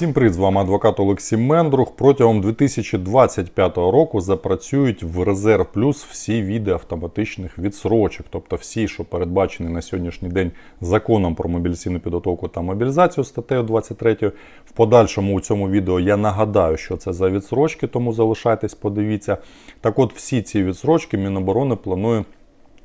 Всім привіт, з вами адвокат Олексій Мендрух. Протягом 2025 року запрацюють в резерв плюс всі види автоматичних відсрочок, тобто всі, що передбачені на сьогоднішній день законом про мобілізаційну підготовку та мобілізацію статтею 23. В подальшому у цьому відео я нагадаю, що це за відсрочки, тому залишайтесь, подивіться. Так от всі ці відсрочки Міноборони планує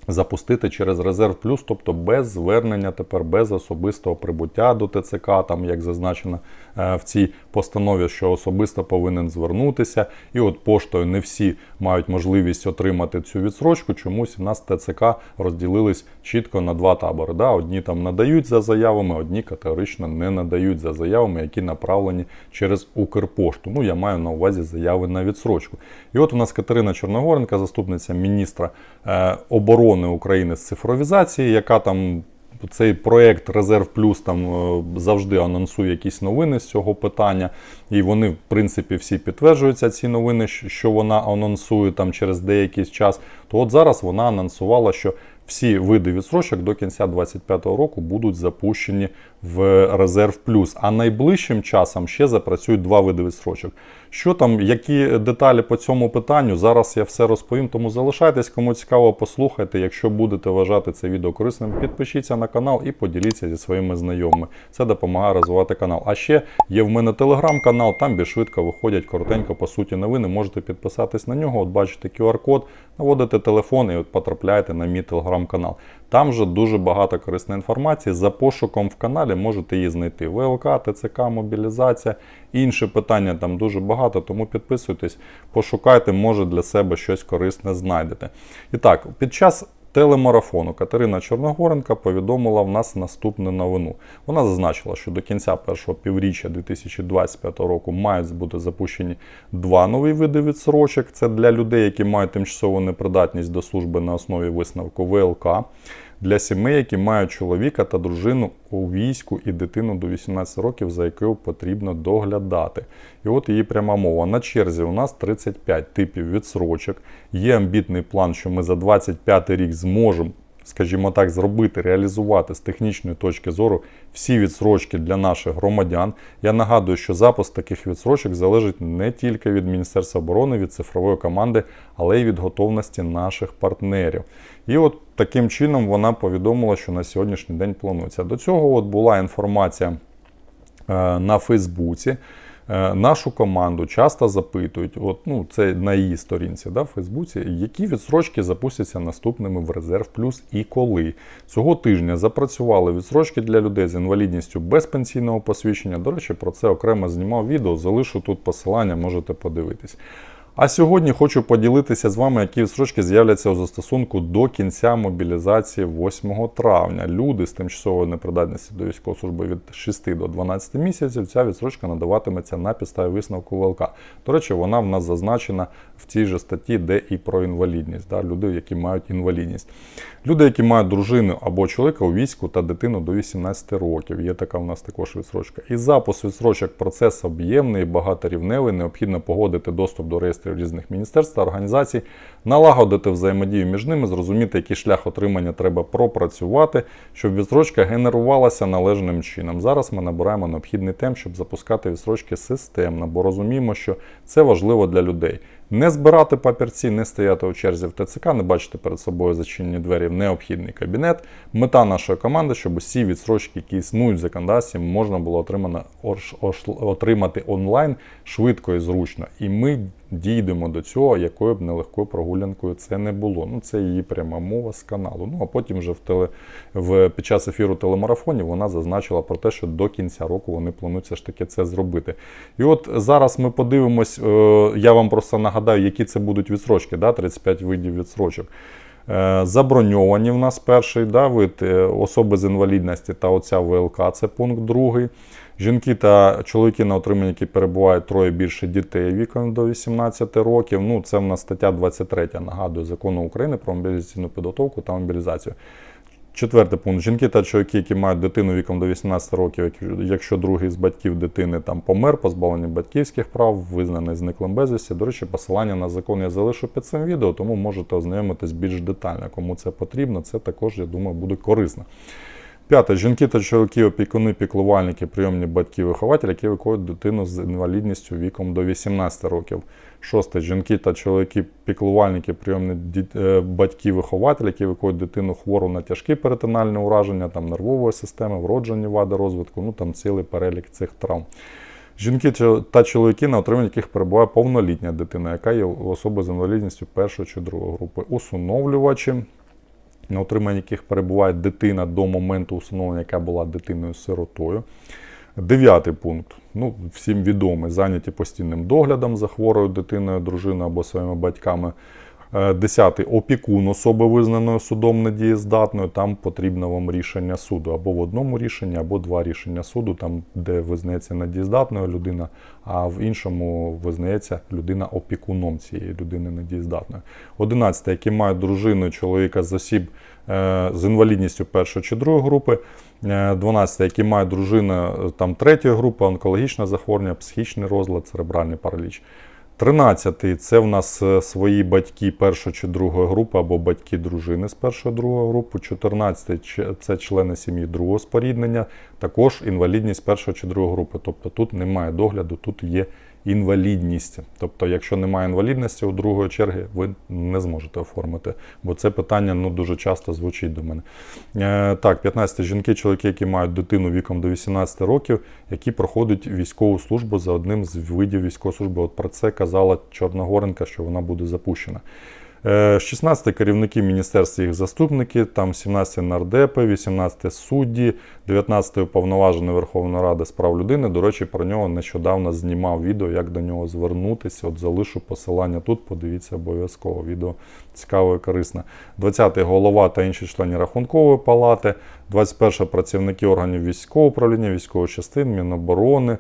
запустити через резерв плюс, тобто без звернення, тепер без особистого прибуття до ТЦК, там як зазначено е, в цій постанові, що особисто повинен звернутися. І от поштою не всі мають можливість отримати цю відсрочку. Чомусь у нас ТЦК розділились чітко на два табори. Да? Одні там надають за заявами, одні категорично не надають за заявами, які направлені через Укрпошту. Ну, я маю на увазі заяви на відсрочку. І от у нас Катерина Чорногоренка, заступниця міністра е, оборони України з цифровізації, яка там. Цей проект Резерв Плюс там е, завжди анонсує якісь новини з цього питання, і вони, в принципі, всі підтверджуються ці новини, що вона анонсує там через деякий час. То от зараз вона анонсувала, що всі види відсрочок до кінця 2025 року будуть запущені в резерв плюс. А найближчим часом ще запрацюють два види відсрочок. Що там, які деталі по цьому питанню? Зараз я все розповім. Тому залишайтесь, кому цікаво, послухайте. Якщо будете вважати це відео корисним, підпишіться на канал і поділіться зі своїми знайомими. Це допомагає розвивати канал. А ще є в мене телеграм-канал, там більш швидко виходять коротенько по суті новини. Можете підписатись на нього. От бачите QR-код, наводите телефон і от потрапляєте на мій телеграм-канал. Там вже дуже багато корисної інформації. За пошуком в каналі можете її знайти. ВЛК, ТЦК, мобілізація, інші питання там дуже багато, тому підписуйтесь, пошукайте, може для себе щось корисне знайдете. І так, під час телемарафону Катерина Чорногоренка повідомила в нас наступну новину. Вона зазначила, що до кінця першого півріччя 2025 року мають бути запущені два нові види відсрочок. Це для людей, які мають тимчасову непридатність до служби на основі висновку ВЛК. Для сімей, які мають чоловіка та дружину у війську і дитину до 18 років, за якою потрібно доглядати. І от її пряма мова. На черзі у нас 35 типів відсрочок. Є амбітний план, що ми за 25 рік зможемо скажімо так, зробити, реалізувати з технічної точки зору всі відсрочки для наших громадян. Я нагадую, що запуск таких відсрочок залежить не тільки від Міністерства оборони, від цифрової команди, але й від готовності наших партнерів. І от таким чином вона повідомила, що на сьогоднішній день планується. До цього от була інформація е, на Фейсбуці. Е, нашу команду часто запитують, от ну це на її сторінці да, в Фейсбуці, які відсрочки запустяться наступними в резерв плюс і коли. Цього тижня запрацювали відсрочки для людей з інвалідністю без пенсійного посвідчення. До речі, про це окремо знімав відео. Залишу тут посилання, можете подивитись. А сьогодні хочу поділитися з вами, які відсрочки з'являться у застосунку до кінця мобілізації 8 травня. Люди з тимчасової непридатності до військової служби від 6 до 12 місяців. Ця відсрочка надаватиметься на підставі висновку ВЛК. До речі, вона в нас зазначена в цій же статті, де і про інвалідність, да, люди, які мають інвалідність. Люди, які мають дружину або чоловіка у війську та дитину до 18 років. Є така в нас також відсрочка. І запуск відсрочок процес об'ємний, багаторівневий. Необхідно погодити доступ до реєстрів різних міністерств та організацій, налагодити взаємодію між ними, зрозуміти, який шлях отримання треба пропрацювати, щоб відсрочка генерувалася належним чином. Зараз ми набираємо необхідний темп, щоб запускати відсрочки системно, бо розуміємо, що це важливо для людей. Не збирати папірці, не стояти у черзі в ТЦК, не бачити перед собою зачинені двері в необхідний кабінет. Мета нашої команди, щоб усі відсрочки, які існують в законодавстві, можна було отримати, онлайн швидко і зручно. І ми дійдемо до цього, якою б нелегкою прогулянкою це не було. Ну, Це її пряма мова з каналу. Ну а потім вже в теле, в, під час ефіру телемарафонів вона зазначила про те, що до кінця року вони планують ж таки це зробити. І от зараз ми подивимось, е, я вам просто нагадаю, які це будуть відсрочки, да, 35 видів відсрочок. Е, заброньовані в нас перший да, вид е, особи з інвалідності та оця ВЛК, це пункт другий. Жінки та чоловіки на отриманні, які перебувають троє більше дітей віком до 18 років. Ну, це в нас стаття 23, нагадую, закону України про мобілізаційну підготовку та мобілізацію. Четвертий пункт. Жінки та чоловіки, які мають дитину віком до 18 років, якщо другий з батьків дитини там помер, позбавлені батьківських прав, визнаний зниклим безвісті. До речі, посилання на закон я залишу під цим відео, тому можете ознайомитись більш детально, кому це потрібно. Це також, я думаю, буде корисно. П'яте. Жінки та чоловіки, опікуни, піклувальники, прийомні батьки, вихователі, які виховують дитину з інвалідністю віком до 18 років. Шосте. Жінки та чоловіки, піклувальники, прийомні е, батьки, вихователі, які виховують дитину хвору на тяжкі перитональні ураження, там нервової системи, вроджені вади розвитку, ну там цілий перелік цих травм. Жінки та чоловіки, на отриманні яких перебуває повнолітня дитина, яка є особою з інвалідністю першої чи другої групи. Усиновлювачі, на отриманні яких перебуває дитина до моменту усиновлення, яка була дитиною-сиротою. Дев'ятий пункт. Ну, всім відомий, зайняті постійним доглядом за хворою дитиною, дружиною або своїми батьками. Е, Десятий опікун особи, визнаної судом недієздатною. Там потрібно вам рішення суду або в одному рішенні, або два рішення суду, там, де визнається недієздатною людина, а в іншому визнається людина опікуном цієї людини недієздатною. Одинадцяте, які мають дружину, чоловіка з осіб е, з інвалідністю першої чи другої групи. Е, 12, які мають дружина е, там третьої групи, онкологічне захворювання, психічний розлад, церебральний параліч. 13 це в нас е, свої батьки першої чи другої групи або батьки дружини з першої другої групи. 14-й це члени сім'ї другого споріднення, також інвалідність першої чи другої групи. Тобто тут немає догляду, тут є інвалідність. Тобто, якщо немає інвалідності у другої черги, ви не зможете оформити, бо це питання ну, дуже часто звучить до мене. Е, так, 15 жінки, чоловіки, які мають дитину віком до 18 років, які проходять військову службу за одним з видів військової служби. От про це казала Чорногоренка, що вона буде запущена. Е, 16 керівники міністерств і їх заступники, там 17 нардепи, 18 судді, 19 уповноважений Верховної Ради з прав людини. До речі, про нього нещодавно знімав відео, як до нього звернутися. От залишу посилання тут, подивіться обов'язково. Відео цікаве і корисне. 20 голова та інші члени рахункової палати, 21 працівники органів військового управління, військової частин, Міноборони.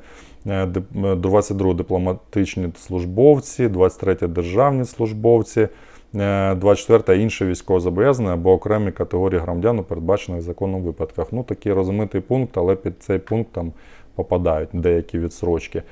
Е, дип- е, 22 дипломатичні службовці, 23 державні службовці, е, 24 інші військовозобов'язані або окремі категорії громадян у передбачених законом випадках. Ну такий розмитий пункт, але під цей пункт там попадають деякі відсрочки.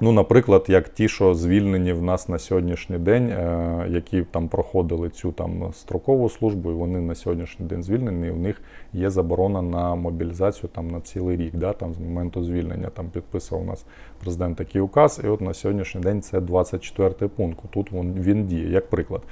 Ну, наприклад, як ті, що звільнені в нас на сьогоднішній день, е, які там проходили цю там строкову службу, і вони на сьогоднішній день звільнені, і У них є заборона на мобілізацію там на цілий рік, да, там з моменту звільнення. Там підписував у нас президент такий указ, і от на сьогоднішній день це 24 пункт. Тут він, він діє, як приклад.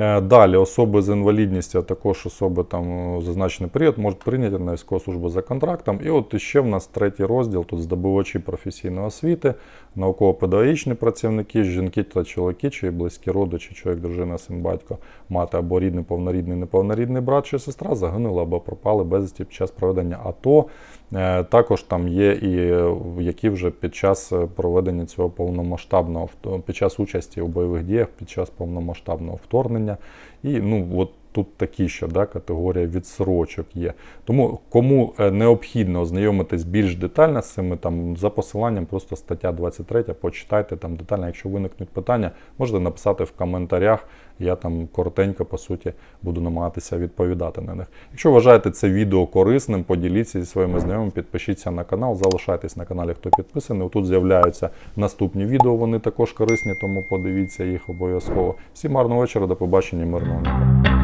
Е, Далі особи з інвалідністю, а також особи там зазначений період можуть прийняти на військову службу за контрактом. І от ще в нас третій розділ: тут здобувачі професійної освіти, науково-педагогічні працівники, жінки та чоловіки, чиї близькі родичі, чоловік, дружина, син, батько, мати або рідний, повнорідний, неповнорідний брат чи сестра загинули або пропали безвісті під час проведення АТО. Е, Також там є і е, які вже під час е, проведення цього повномасштабного під час участі у бойових діях, під час повномасштабного вторгнення. І ну от тут такі ще да, категорія відсрочок є. Тому кому е, необхідно ознайомитись більш детально з цими там за посиланням, просто стаття 23, почитайте там детально. Якщо виникнуть питання, можете написати в коментарях. Я там коротенько, по суті, буду намагатися відповідати на них. Якщо вважаєте це відео корисним, поділіться зі своїми знайомими, підпишіться на канал, залишайтесь на каналі, хто підписаний. Тут з'являються наступні відео, вони також корисні, тому подивіться їх обов'язково. Всім гарного вечора, до побачення, мирного неба.